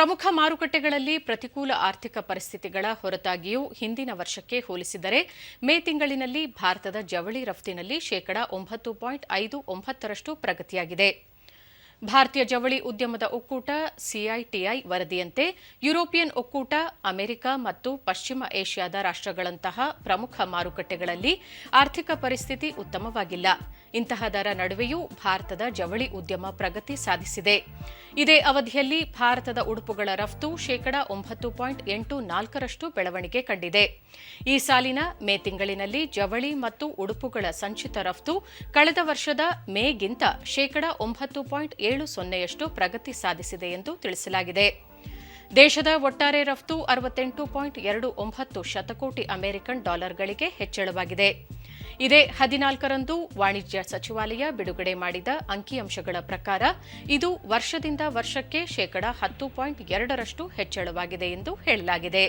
ಪ್ರಮುಖ ಮಾರುಕಟ್ಟೆಗಳಲ್ಲಿ ಪ್ರತಿಕೂಲ ಆರ್ಥಿಕ ಪರಿಸ್ಥಿತಿಗಳ ಹೊರತಾಗಿಯೂ ಹಿಂದಿನ ವರ್ಷಕ್ಕೆ ಹೋಲಿಸಿದರೆ ಮೇ ತಿಂಗಳಿನಲ್ಲಿ ಭಾರತದ ಜವಳಿ ರಫ್ತಿನಲ್ಲಿ ಶೇಕಡಾ ಒಂಬತ್ತು ಪಾಯಿಂಟ್ ಐದು ಒಂಬತ್ತರಷ್ಟು ಪ್ರಗತಿಯಾಗಿದೆ. ಭಾರತೀಯ ಜವಳಿ ಉದ್ಯಮದ ಒಕ್ಕೂಟ ಸಿಐಟಿಐ ವರದಿಯಂತೆ ಯುರೋಪಿಯನ್ ಒಕ್ಕೂಟ, ಅಮೆರಿಕ ಮತ್ತು ಪಶ್ಚಿಮ ಏಷ್ಯಾದ ರಾಷ್ಟ್ರಗಳಂತಹ ಪ್ರಮುಖ ಮಾರುಕಟ್ಟೆಗಳಲ್ಲಿ ಆರ್ಥಿಕ ಪರಿಸ್ಥಿತಿ ಉತ್ತಮವಾಗಿಲ್ಲ. ಇಂತಹದರ ನಡುವೆಯೂ ಭಾರತದ ಜವಳಿ ಉದ್ಯಮ ಪ್ರಗತಿ ಸಾಧಿಸಿದೆ. ಇದೇ ಅವಧಿಯಲ್ಲಿ ಭಾರತದ ಉಡುಪುಗಳ ರಫ್ತು ಶೇಕಡಾ ಒಂಬತ್ತು ಪಾಯಿಂಟ್ ಎಂಟು ನಾಲ್ಕರಷ್ಟು ಬೆಳವಣಿಗೆ ಕಂಡಿದೆ. ಈ ಸಾಲಿನ ಮೇ ತಿಂಗಳಿನಲ್ಲಿ ಜವಳಿ ಮತ್ತು ಉಡುಪುಗಳ ಸಂಚಿತ ರಫ್ತು ಕಳೆದ ವರ್ಷದ ಮೇಗಿಂತ ಶೇಕಡಾ ಒಂಬತ್ತು ಪಾಯಿಂಟ್ ಏಳು ಸೊನ್ನೆಯಷ್ಟು ಪ್ರಗತಿ ಸಾಧಿಸಿದೆ ಎಂದು ತಿಳಿಸಲಾಗಿದೆ. ದೇಶದ ಒಟ್ಟಾರೆ ರಫ್ತು ಅರವತ್ತೆಂಟು ಪಾಯಿಂಟ್ ಎರಡು ಒಂಬತ್ತು ಶತಕೋಟಿ ಅಮೆರಿಕನ್ ಡಾಲರ್ಗಳಿಗೆ ಹೆಚ್ಚಳವಾಗಿದೆ. ಇದೇ ಹದಿನಾಲ್ಕರಂದು ವಾಣಿಜ್ಯ ಸಚಿವಾಲಯ ಬಿಡುಗಡೆ ಮಾಡಿದ ಅಂಕಿಅಂಶಗಳ ಪ್ರಕಾರ ಇದು ವರ್ಷದಿಂದ ವರ್ಷಕ್ಕೆ ಶೇಕಡಾ ಹತ್ತು ಪಾಯಿಂಟ್ ಎರಡರಷ್ಟು ಹೆಚ್ಚಳವಾಗಿದೆ ಎಂದು ಹೇಳಲಾಗಿದೆ.